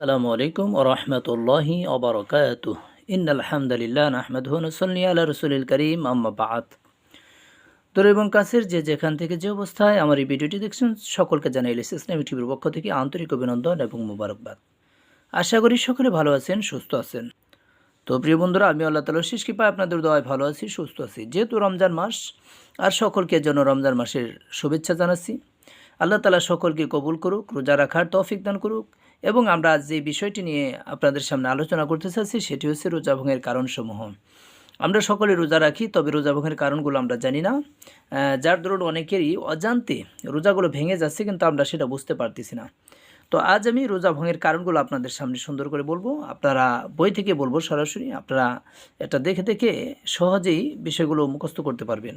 আসসালামু আলাইকুম ওরহমতুল্লাহি অবরকাত ইন আলহামদুলিল্লাহ আহমদুন সল্লি আল্লাহ রসুলিল করিম আম্মাবাত দূর এবং কাছের যে যেখান থেকে যে অবস্থায় আমার এই ভিডিওটি দেখছেন, সকলকে জানাই এলিস ইসলামী টিভির পক্ষ থেকে আন্তরিক অভিনন্দন এবং মুবারকবাদ। আশা করি সকলে ভালো আছেন, সুস্থ আছেন। তো প্রিয় বন্ধুরা, আমি আল্লাহ তালা শেষ কৃপায় আপনাদের দোয়ায় ভালো আছি, সুস্থ আছি। যেহেতু রমজান মাস, আর সকলকে যেন রমজান মাসের শুভেচ্ছা জানাচ্ছি আল্লাহ তালা সকলকে কবুল করুক, রোজা রাখার তৌফিক দান করুক এবং আমরা আজ যে বিষয়টি নিয়ে আপনাদের সামনে আলোচনা করতে চাচ্ছি সেটি হচ্ছে রোজা ভঙ্গের কারণসমূহ। আমরা সকলে রোজা রাখি, তবে রোজা ভঙ্গের কারণগুলো আমরা জানি না। যার দরুন অনেকেরই অজান্তে রোজাগুলো ভেঙে যাচ্ছে কিন্তু আমরা সেটা বুঝতে পারতেছি না। তো আজ আমি রোজা ভঙ্গের কারণগুলো আপনাদের সামনে সুন্দর করে বলব। আপনারা বই থেকে বলব সরাসরি, আপনারা এটা দেখে দেখে সহজেই বিষয়গুলো মুখস্থ করতে পারবেন।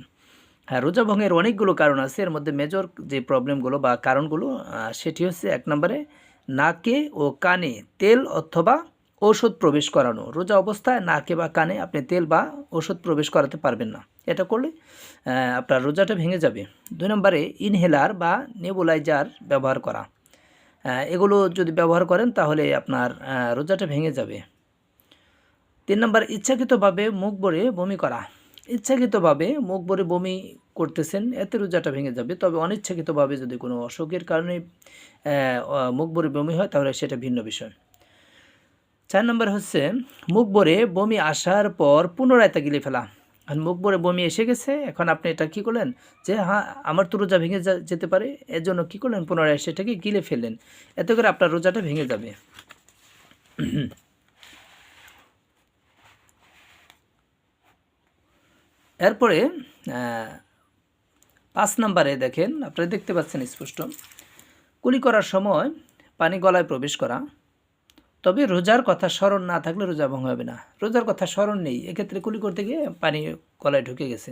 হ্যাঁ রোজা ভঙ্গের অনেকগুলো কারণ আছে। এর মধ্যে মেজর যে প্রবলেমগুলো বা কারণগুলো সেটি হচ্ছে এক নম্বরে নাকে ও কানে তেল অথবা ঔষধ প্রবেশ করানো। রোজা অবস্থায় নাকে বা কানে আপনি তেল বা ওষুধ প্রবেশ করাতে পারবেন না। এটা করলে আপনার রোজাটা ভেঙে যাবে। দুই নম্বরে ইনহেলার বা নেবুলাইজার ব্যবহার করা। এগুলো যদি ব্যবহার করেন তাহলে আপনার রোজাটা ভেঙে যাবে। তিন নম্বর ইচ্ছাকৃতভাবে মুখ ভরে বমি করা। ইচ্ছাকৃতভাবে মুখ ভরে বমি করতেছেন, এতে রোজাটা ভেঙে যাবে। তবে অনিচ্ছাকৃতভাবে যদি কোনো অসুখের কারণে মুখ ভরে বমি হয়, তাহলে সেটা ভিন্ন বিষয়। চার নম্বর হচ্ছে, মুখ ভরে বমি আসার পর পুনরায় তা গিলে ফেলা মুখ ভরে বমি এসে গেছে, এখন আপনি এটা কী করলেন? যে হ্যাঁ আমার তো রোজা ভেঙে যেতে পারে এর জন্য কী করলেন? পুনরায় সেটাকে গিলে ফেললেন। এতে করে আপনার রোজাটা ভেঙে যাবে। এরপরে পাঁচ নম্বরে দেখেন, আপনারা দেখতে পাচ্ছেন স্পষ্ট। কুলি করার সময় পানি গলায় প্রবেশ করা। তবে রোজার কথা স্মরণ না থাকলে রোজা ভঙ্গ হবে না। রোজার কথা স্মরণ নেই, এক্ষেত্রে কুলি করতে গিয়ে পানি গলায় ঢুকে গেছে।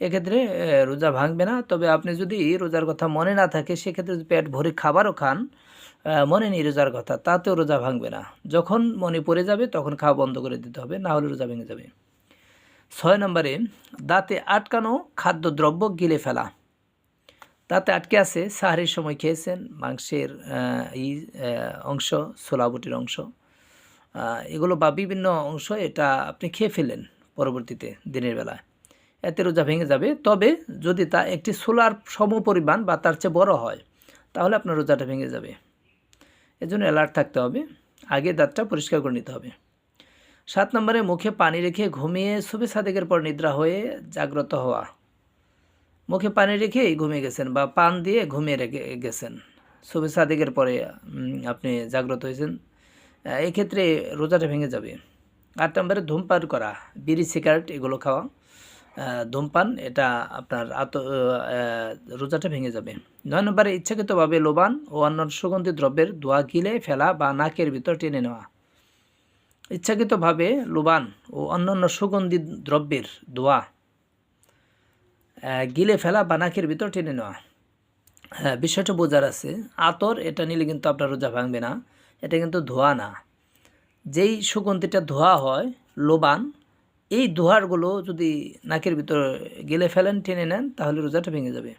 এক্ষেত্রে রোজা ভাঙবে না। তবে আপনি যদি রোজার কথা মনে না থাকে, সেক্ষেত্রে যদি পেট ভরে খাবারও খান মনে নেই রোজার কথা, তাতেও রোজা ভাঙবে না। যখন মনে পড়ে যাবে, তখন খাওয়া বন্ধ করে দিতে হবে, না হলে রোজা ভেঙে যাবে। ছয় নম্বরে দাঁতে আটকানো খাদ্যদ্রব্য গিলে ফেলা। দাঁতে আটকে আছে সাহারির সময় খেয়েছেন মাংসের আহ, ই আহ, অংশ ছোলাবুটির অংশ। এগুলো বা বিভিন্ন অংশ এটা আপনি খেয়ে ফেলেন পরবর্তীতে দিনের বেলায়। এতে রোজা ভেঙে যাবে। তবে যদি তা একটি সোলার সমপরিমাণ বা তার চেয়ে বড় হয় তাহলে আপনার রোজাটা ভেঙে যাবে। এজন্য অ্যালার্ট থাকতে হবে। আগে দাঁতটা পরিষ্কার করে নিতে হবে। সাত নম্বরে মুখে পানি রেখে ঘুমিয়ে শুভে সাদেকের পর নিদ্রা হয়ে জাগ্রত হওয়া। মুখে পানি রেখেই ঘুমিয়ে গেছেন বা পান দিয়ে ঘুমিয়ে রেখে গেছেন। শুভে সাদেকের পরে আপনি জাগ্রত হয়েছেন। এক্ষেত্রে রোজাটা ভেঙে যাবে। আট নম্বরে ধূমপান করা, বিড়ি, সিগারেট এগুলো খাওয়া। ধূমপান, এটা আপনার আত রোজাটা ভেঙে যাবে। নয় নম্বরে ইচ্ছাকৃতভাবে লোবান ও অন্য সুগন্ধি দ্রব্যের ধোয়া গিলে ফেলা বা নাকের ভিতর টেনে নেওয়া। ইচ্ছাকৃতভাবে লোবান ও অন্যান্য সুগন্ধি দ্রব্যের আহ, গিলে ফেলা বা নাকের ভিতর টেনে নেওয়া। হ্যাঁ বিষয়টা বোঝার আছে আতর এটা নিলে কিন্তু আপনার রোজা ভাঙবে না এটা কিন্তু ধোয়া না। যেই সুগন্ধিটা ধোয়া হয় লোবান এই ধোয়ারগুলো যদি নাকের ভিতর গেলে ফেলেন টেনে নেন তাহলে রোজাটা ভেঙে যাবে।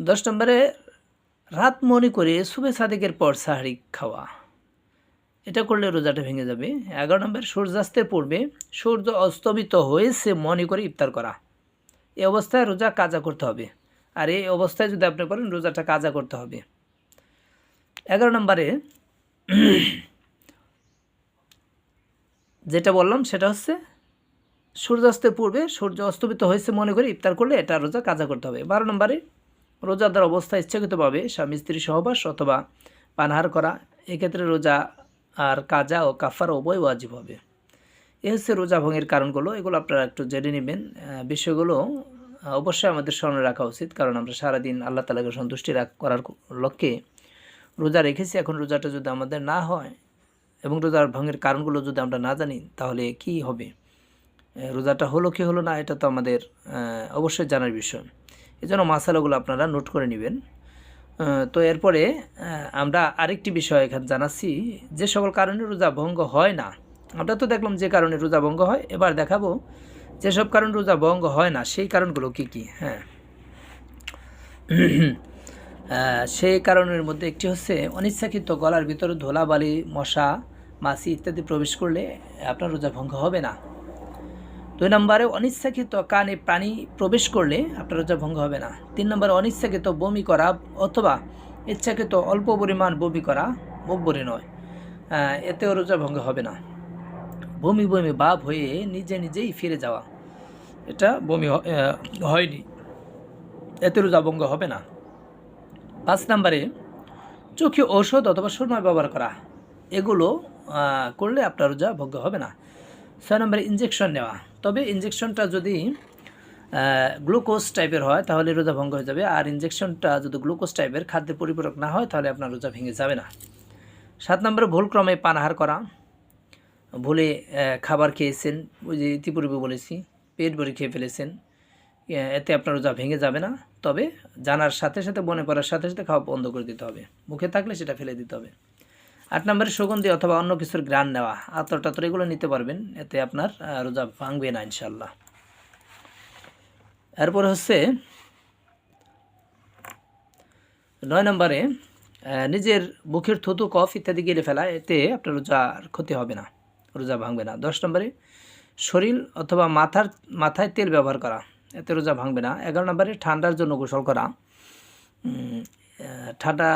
দশ নম্বরে রাত মনে করে শুভে সাদেকের পর সাহারি খাওয়া। এটা করলে রোজাটা ভেঙে যাবে। এগারো নম্বর সূর্যাস্তের পূর্বে সূর্য অস্তমিত হয়েছে, মনে করে ইফতার করা। এই অবস্থায় রোজা কাজা করতে হবে। আর এই অবস্থায় যদি আপনি করেন, রোজাটা কাজা করতে হবে। এগারো নম্বরে, যেটা বললাম, সেটা হচ্ছে সূর্যাস্তের পূর্বে সূর্য অস্তমিত হয়েছে, মনে করে ইফতার করলে এটা রোজা কাজা করতে হবে। বারো নম্বরে, রোজাদার অবস্থা ইচ্ছাকৃতভাবে স্বামী, স্ত্রী, সহবাস অথবা পানাহার করা। এক্ষেত্রে রোজা আর কাজা ও কাফার উভয় ওয়াজিব হবে। এ হচ্ছে রোজা ভঙ্গের কারণগুলো, এগুলো আপনারা একটু জেনে নেবেন। বিষয়গুলো অবশ্যই আমাদের স্মরণে রাখা উচিত, কারণ আমরা সারাদিন আল্লাহ তালাকে সন্তুষ্টি করার লক্ষ্যে রোজা রেখেছি। এখন রোজাটা যদি আমাদের না হয় এবং রোজার ভঙ্গের কারণগুলো যদি আমরা না জানি, তাহলে কি হবে? রোজাটা হলো কি হলো না, এটা তো আমাদের অবশ্যই জানার বিষয়। এই জন্য মাসালাগুলো আপনারা নোট করে নেবেন। তো এরপরে আমরা আরেকটি বিষয় এখানে জানাচ্ছি, যে সকল কারণে রোজা ভঙ্গ হয় না। আমরা তো দেখলাম যে কারণে রোজা ভঙ্গ হয়, এবার দেখাবো যেসব কারণে রোজা ভঙ্গ হয় না, সেই কারণগুলো কি কি? হ্যাঁ। সেই কারণের মধ্যে একটি হচ্ছে, অনিচ্ছাকৃত গলার ভিতরে ধোলাবালি, মশা, মাছি ইত্যাদি প্রবেশ করলে আপনার রোজা ভঙ্গ হবে না। দুই নম্বরে অনিচ্ছাকৃত কানে পানি প্রবেশ করলে আপনার রোজা ভঙ্গ হবে না। তিন নম্বরে অনিচ্ছাকৃত বমি করা অথবা ইচ্ছাকৃত অল্প পরিমাণ বমি করা মুখবরি নয়। এতেও রোজা ভঙ্গ হবে না। বমি বমি ভাব হয়ে নিজে নিজেই ফিরে যাওয়া, এটা বমি হয়নি। এতে রোজা ভঙ্গ হবে না। পাঁচ নম্বরে চোখে ঔষধ অথবা সুরমা ব্যবহার করা, এগুলো করলে আপনার রোজা ভঙ্গ হবে না। ছয় নম্বরে ইঞ্জেকশন নেওয়া তবে ইঞ্জেকশনটা যদি গ্লুকোজ টাইপের হয়, তাহলে রোজা ভঙ্গ হয়ে যাবে। আর ইঞ্জেকশনটা যদি গ্লুকোজ টাইপের খাদ্যের পরিপূরক না হয়, তাহলে আপনার রোজা ভেঙে যাবে না। সাত নম্বরে ভুলক্রমে পানাহার করা। ভুলে খাবার খেয়েছেন, ওই যে ইতিপূর্বে বলেছি, পেট ভরে খেয়ে ফেলেছেন এতে আপনার রোজা ভেঙে যাবে না। তবে জানার সাথে সাথে মনে পড়ার সাথে সাথে খাওয়া বন্ধ করে দিতে হবে। মুখে থাকলে সেটা ফেলে দিতে হবে। আট নম্বরে সুগন্ধি অথবা অন্য কিছুর গ্রান নেওয়া। আতর টাতর এগুলো নিতে পারবেন, এতে আপনার রোজা ভাঙবে না ইনশাল্লাহ এরপর হচ্ছে, নয় নম্বরে নিজের মুখের থুতু, কফ ইত্যাদি গেলে ফেলা, এতে আপনার রোজার ক্ষতি হবে না, রোজা ভাঙবে না। দশ নম্বরে, শরীর অথবা মাথার, মাথায় তেল ব্যবহার করা, এতে রোজা ভাঙবে না। এগারো নম্বরে, ঠান্ডার জন্য গোসল করা। ঠান্ডা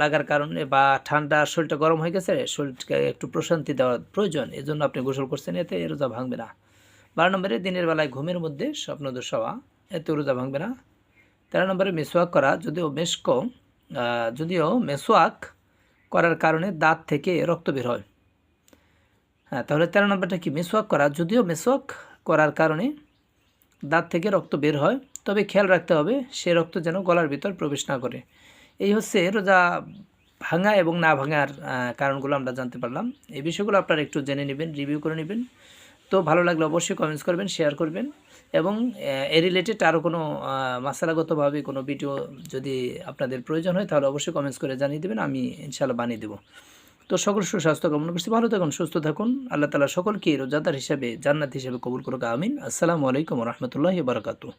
লাগার কারণে বা ঠান্ডা শরীরটা গরম হয়ে গেছে শরীরকে একটু প্রশান্তি দেওয়ার প্রয়োজন। এই জন্য আপনি গোসল করছেন এতে রোজা ভাঙবে না। বারো নম্বরে দিনের বেলায় ঘুমের মধ্যে স্বপ্নদোষ হওয়া এতে রোজা ভাঙবে না। তেরো নম্বরে মেসোয়াক করা যদিও মেসকো আহ, যদিও মেসোয়াক করার কারণে দাঁত থেকে রক্ত বের হয়। হ্যাঁ তাহলে তেরো নম্বরটা কি? মেসোয়াক করা যদিও মেসোয়াক করার কারণে দাঁত থেকে রক্ত বের হয় তবে খেয়াল রাখতে হবে সে রক্ত যেন গলার ভিতর প্রবেশ না করে। এই হচ্ছে রোজা ভাঙা এবং না ভাঙার কারণগুলো আমরা জানতে পারলাম। এই বিষয়গুলো আপনারা একটু জেনে নেবেন রিভিউ করে নেবেন। তো ভালো লাগলে অবশ্যই কমেন্টস করবেন শেয়ার করবেন এবং এ রিলেটেড আরও কোনো মাসালাগতভাবে কোনো ভিডিও যদি আপনাদের প্রয়োজন হয়, তাহলে অবশ্যই কমেন্টস করে জানিয়ে দেবেন, আমি ইনশাআল্লাহ বানিয়ে দেবো। তো সকল সুস্বাস্থ্য, কামনা করছি ভালো থাকুন, সুস্থ থাকুন। আল্লাহ তালা সকলকে রোজাদার হিসাবে, জান্নাত হিসাবে কবুল করুক, আমিন। আসসালামু আলাইকুম রহমতুল্লাহ বারকাতু